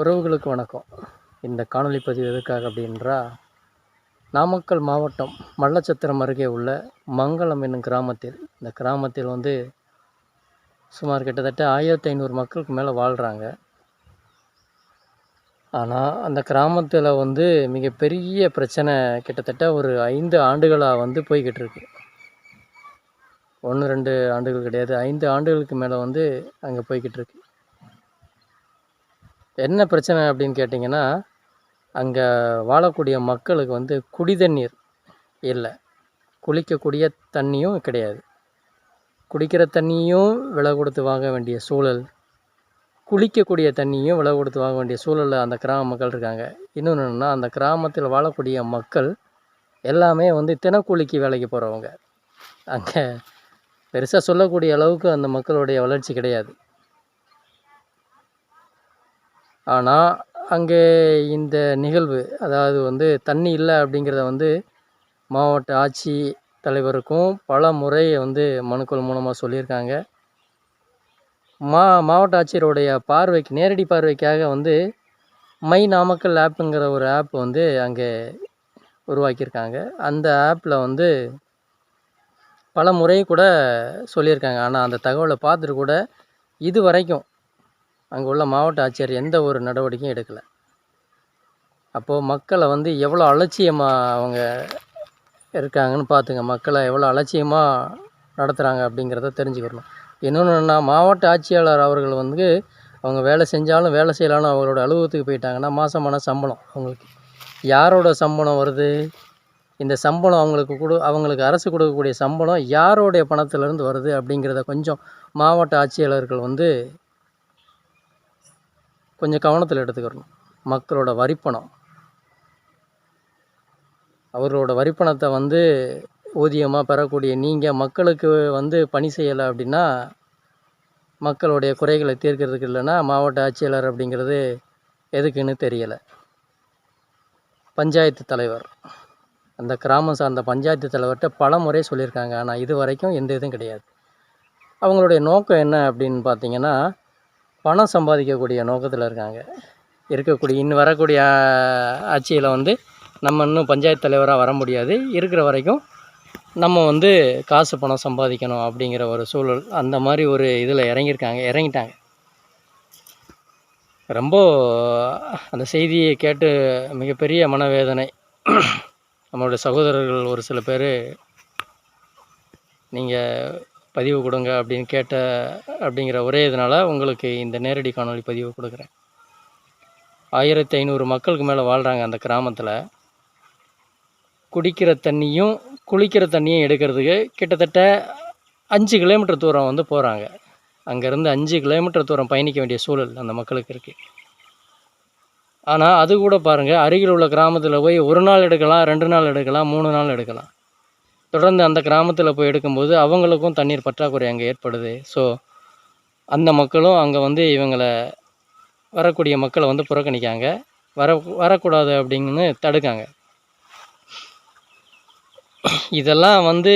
உறவுகளுக்கு வணக்கம். இந்த காணொளி பதிவு எதுக்காக அப்படின்றா நாமக்கல் மாவட்டம் மல்லச்சத்திரம் அருகே உள்ள மங்களம் என்னும் கிராமத்தில் இந்த கிராமத்தில் வந்து சுமார் கிட்டத்தட்ட ஆயிரத்தி ஐநூறு மக்களுக்கு மேலே வாழ்கிறாங்க ஆனால் அந்த கிராமத்தில் வந்து மிகப்பெரிய பிரச்சனை கிட்டத்தட்ட ஒரு ஐந்து ஆண்டுகளாக வந்து போய்கிட்டு இருக்கு. ஒன்று ரெண்டு ஆண்டுகள் கிடையாது ஐந்து ஆண்டுகளுக்கு மேலே வந்து அங்கே போய்கிட்டு இருக்கு. என்ன பிரச்சனை அப்படின்னு கேட்டிங்கன்னா அங்கே வாழக்கூடிய மக்களுக்கு வந்து குடி தண்ணீர் இல்லை. குளிக்கக்கூடிய தண்ணியும் கிடையாது. குடிக்கிற தண்ணியும் விலை கொடுத்து வாங்க வேண்டிய சூழல். குளிக்கக்கூடிய தண்ணியும் விலை கொடுத்து வாங்க வேண்டிய சூழலில் அந்த கிராம மக்கள் இருக்காங்க. இன்னொன்று என்னென்னா அந்த கிராமத்தில் வாழக்கூடிய மக்கள் எல்லாமே வந்து தினக்கூலிக்கு வேலைக்கு போகிறவங்க அங்கே பெருசாக சொல்லக்கூடிய அளவுக்கு அந்த மக்களுடைய வளர்ச்சி கிடையாது. ஆனால் அங்கே இந்த நிகழ்வு அதாவது வந்து தண்ணி இல்லை அப்படிங்கிறத வந்து மாவட்ட ஆட்சி தலைவருக்கும் பல முறை வந்து மனுக்கள் மூலமாக சொல்லியிருக்காங்க. மா மாவட்ட ஆட்சியருடைய பார்வைக்கு நேரடி பார்வைக்காக வந்து மை நாமக்கல் ஆப்புங்கிற ஒரு ஆப் வந்து அங்கே உருவாக்கியிருக்காங்க. அந்த ஆப்பில் வந்து பல முறை கூட சொல்லியிருக்காங்க. ஆனால் அந்த தகவலை பார்த்துட்டு கூட இது வரைக்கும் அங்கே உள்ள மாவட்ட ஆட்சியர் எந்த ஒரு நடவடிக்கையும் எடுக்கலை. அப்போது மக்களை வந்து எவ்வளோ அலட்சியமாக அவங்க இருக்காங்கன்னு பார்த்துங்க மக்களை எவ்வளோ அலட்சியமாக நடத்துகிறாங்க அப்படிங்கிறத தெரிஞ்சுக்கிறணும் இன்னொன்று என்ன மாவட்ட ஆட்சியாளர் அவர்கள் வந்து அவங்க வேலை செஞ்சாலும் வேலை செய்யலான்னு அவங்களோட அலுவலகத்துக்கு போயிட்டாங்கன்னா மாதமான சம்பளம் அவங்களுக்கு. யாரோட சம்பளம் வருது? இந்த சம்பளம் அவங்களுக்கு கொடு அவங்களுக்கு அரசு கொடுக்கக்கூடிய சம்பளம் யாரோடைய பணத்திலேருந்து வருது அப்படிங்கிறத கொஞ்சம் மாவட்ட ஆட்சியாளர்கள் வந்து கொஞ்சம் கவனத்தில் எடுத்துக்கிறணும் மக்களோட வரிப்பணம். அவர்களோட வரிப்பணத்தை வந்து ஊதியமாக பெறக்கூடிய நீங்கள் மக்களுக்கு வந்து பணி செய்யலை அப்படின்னா மக்களுடைய குறைகளை தீர்க்கிறதுக்கு இல்லைன்னா மாவட்ட ஆட்சியாளர் அப்படிங்கிறது எதுக்குன்னு தெரியலை. பஞ்சாயத்து தலைவர். அந்த கிராமம் சார்ந்த பஞ்சாயத்து தலைவர்கிட்ட பல முறை சொல்லியிருக்காங்க. ஆனால் இது வரைக்கும் எந்த இதுவும் கிடையாது. அவங்களுடைய நோக்கம் என்ன அப்படின்னு பார்த்தீங்கன்னா பணம் சம்பாதிக்கக்கூடிய நோக்கத்தில் இருக்காங்க. இருக்கக்கூடிய இன்னும் வரக்கூடிய ஆட்சியில் வந்து நம்ம இன்னும் பஞ்சாயத்து தலைவராக வர முடியாது. இருக்கிற வரைக்கும் நம்ம வந்து காசு பணம் சம்பாதிக்கணும் அப்படிங்கிற ஒரு சூழல் அந்த மாதிரி ஒரு இதில் இறங்கியிருக்காங்க இறங்கிட்டாங்க. ரொம்ப அந்த செய்தியை கேட்டு மிகப்பெரிய மனவேதனை. நம்மளுடைய சகோதரர்கள் ஒரு சில பேர் நீங்கள் பதிவு கொடுங்க அப்படின்னு கேட்ட அப்படிங்கிற ஒரே இதனால் உங்களுக்கு இந்த நேரடி காணொளி பதிவு கொடுக்குறேன். ஆயிரத்தி ஐநூறு மக்களுக்கு மேலே வாழ்கிறாங்க அந்த கிராமத்தில். குடிக்கிற தண்ணியும் குளிக்கிற தண்ணியும் எடுக்கிறதுக்கு கிட்டத்தட்ட அஞ்சு கிலோமீட்டர் தூரம் வந்து போகிறாங்க அங்கேருந்து அஞ்சு கிலோமீட்டர் தூரம் பயணிக்க வேண்டிய சூழல் அந்த மக்களுக்கு இருக்குது ஆனால் அது கூட பாருங்கள் அருகில் உள்ள கிராமத்தில் போய் ஒரு நாள் எடுக்கலாம் ரெண்டு நாள் எடுக்கலாம் மூணு நாள் எடுக்கலாம். தொடர்ந்து அந்த கிராமத்தில் போய் எடுக்கும்போது அவங்களுக்கும் தண்ணீர் பற்றாக்குறை அங்கே ஏற்படுது. ஸோ அந்த மக்களும் அங்கே வந்து இவங்களை வரக்கூடிய மக்களை வந்து புறக்கணிக்காங்க. வர வரக்கூடாது அப்படின்னு தடுக்காங்க. இதெல்லாம் வந்து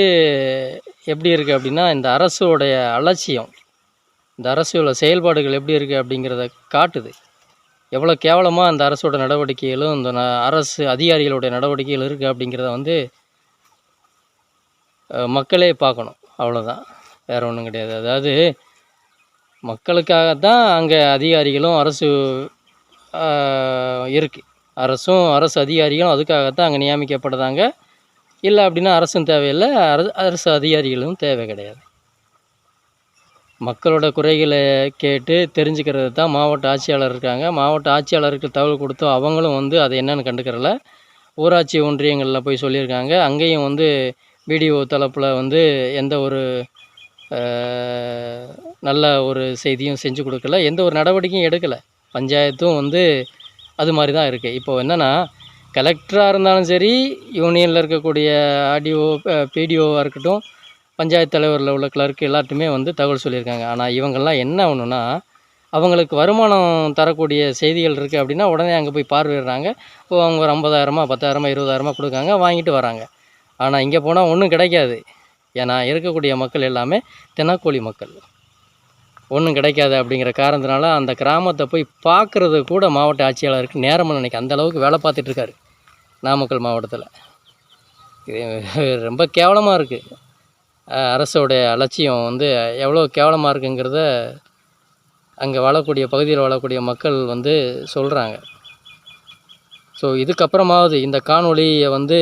எப்படி இருக்குது அப்படின்னா இந்த அரசோடைய அலட்சியம் இந்த அரசோட செயல்பாடுகள் எப்படி இருக்குது அப்படிங்கிறத காட்டுது. எவ்வளோ கேவலமாக அந்த அரசோட நடவடிக்கைகளும் இந்த ந அரசு அதிகாரிகளுடைய நடவடிக்கைகள் இருக்குது அப்படிங்கிறத வந்து மக்களே பார்க்கணும். அவ்வளோதான் வேறு ஒன்றும் கிடையாது. அதாவது மக்களுக்காகத்தான் அங்கே அதிகாரிகளும் அரசு இருக்குது அரசும் அரசு அதிகாரிகளும் அதுக்காகத்தான் அங்கே நியமிக்கப்படுதாங்க இல்லை அப்படின்னா அரசும் தேவையில்லை. அரசு அரசு அதிகாரிகளும் தேவை கிடையாது. மக்களோட குறைகளை கேட்டு தெரிஞ்சுக்கிறது தான் மாவட்ட ஆட்சியாளர் இருக்காங்க. மாவட்ட ஆட்சியாளருக்கு தகவல் கொடுத்தோம் அவங்களும் வந்து அதை என்னென்னு கண்டுக்கிறல. ஊராட்சி ஒன்றியங்களில் போய் சொல்லியிருக்காங்க. அங்கேயும் வந்து பிடிஓ தளப்பில் வந்து எந்த ஒரு நல்ல ஒரு செய்தியும் செஞ்சு கொடுக்கல. எந்த ஒரு நடவடிக்கையும் எடுக்கலை. பஞ்சாயத்தும் வந்து அது மாதிரி தான் இருக்குது இப்போ என்னென்னா கலெக்டராக இருந்தாலும் சரி யூனியனில் இருக்கக்கூடிய ஆடியோ பிடிஓவாக இருக்கட்டும் பஞ்சாயத்து தலைவரில் உள்ள கிளர்க் எல்லாத்துமே வந்து தகவல் சொல்லியிருக்காங்க. ஆனால் இவங்கெல்லாம் என்ன ஒன்றுனா அவங்களுக்கு வருமானம் தரக்கூடிய செய்திகள் இருக்குது அப்படின்னா உடனே அங்கே போய் பார்வையிடுறாங்க. இப்போ அவங்க ஒரு ஐம்பதாயிரமா பத்தாயிரமா இருபதாயிரமா கொடுக்காங்க வாங்கிட்டு வராங்க. ஆனால் இங்கே போனால் ஒன்றும் கிடைக்காது. ஏன்னா இருக்கக்கூடிய மக்கள் எல்லாமே தினக்கூலி மக்கள். ஒன்றும் கிடைக்காது அப்படிங்கிற காரணத்தினால அந்த கிராமத்தை போய் பார்க்குறது கூட மாவட்ட ஆட்சியாளருக்கு நேரமாக நினைக்க அந்த அளவுக்கு வேலை பார்த்துட்ருக்காரு நாமக்கல் மாவட்டத்தில். இது ரொம்ப கேவலமாக இருக்குது அரசோடைய அலட்சியம் வந்து எவ்வளோ கேவலமாக இருக்குங்கிறத அங்கே வாழக்கூடிய பகுதியில் வாழக்கூடிய மக்கள் வந்து சொல்கிறாங்க ஸோ இதுக்கப்புறமாவது இந்த காணொலியை வந்து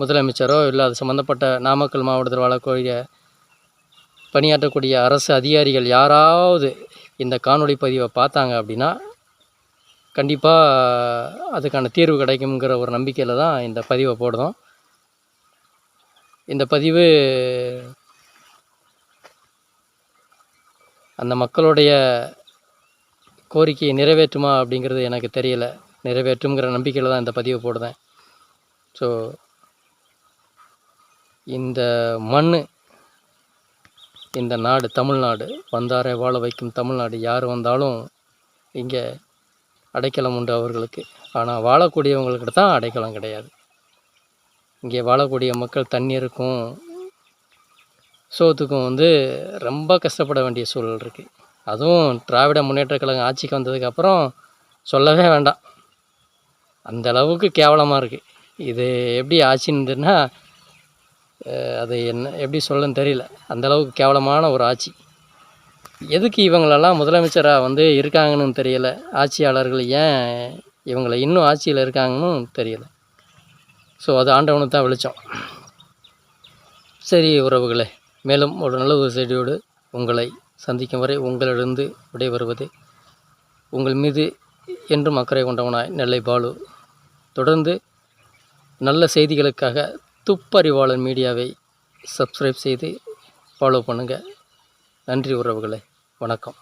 முதலமைச்சரோ இல்லை அது சம்மந்தப்பட்ட நாமக்கல் மாவட்டத்தில் வாழக்கூடிய பணியாற்றக்கூடிய அரசு அதிகாரிகள் யாராவது இந்த காணொளி பதிவை பார்த்தாங்க அப்படின்னா கண்டிப்பாக அதுக்கான தீர்வு கிடைக்குங்கிற ஒரு நம்பிக்கையில் தான் இந்த பதிவை போடுறோம். இந்த பதிவு அந்த மக்களுடைய கோரிக்கையை நிறைவேற்றுமா அப்படிங்கிறது எனக்கு தெரியல. நிறைவேற்றுங்கிற நம்பிக்கையில் தான் இந்த பதிவை போடுறேன். ஸோ இந்த மண் இந்த நாடு தமிழ்நாடு வந்தாரை வாழ வைக்கும் தமிழ்நாடு யார் வந்தாலும் இங்கே அடைக்கலம் உண்டு அவர்களுக்கு. ஆனால் வாழக்கூடியவங்கள்கிட்ட தான் அடைக்கலம் கிடையாது. இங்கே வாழக்கூடிய மக்கள் தண்ணீருக்கும் சோத்துக்கும் வந்து ரொம்ப கஷ்டப்பட வேண்டிய சூழல் இருக்குது அதுவும் திராவிட முன்னேற்ற கழகம் ஆட்சிக்கு வந்ததுக்கப்புறம் சொல்லவே வேண்டாம். அந்த அளவுக்கு கேவலமாக இருக்குது இது எப்படி ஆட்சின்னுதுன்னா அது என்ன எப்படி சொல்லன்னு தெரியல. அந்த அளவுக்கு கேவலமான ஒரு ஆட்சி. எதுக்கு இவங்களெல்லாம் முதலமைச்சராக வந்து இருக்காங்கன்னு தெரியல. ஆட்சியாளர்கள் ஏன் இவங்களை இன்னும் ஆட்சியில் இருக்காங்கன்னு தெரியல. ஸோ அது ஆண்டவனுக்கு தான் வெளிச்சம். சரி உறவுகளே. மேலும் ஒரு நல்ல ஒரு செய்தியோடு உங்களை சந்திக்கும் வரை உங்களிடந்து விடைபெறுவது உங்கள் மீது என்றும் அக்கறை கொண்டவனாய் நெல்லை பாலு. தொடர்ந்து நல்ல செய்திகளுக்காக துப்பறிவாளன் மீடியாவை சப்ஸ்கிரைப் செய்து ஃபாலோ பண்ணுங்கள் நன்றி உறவுகளே. வணக்கம்.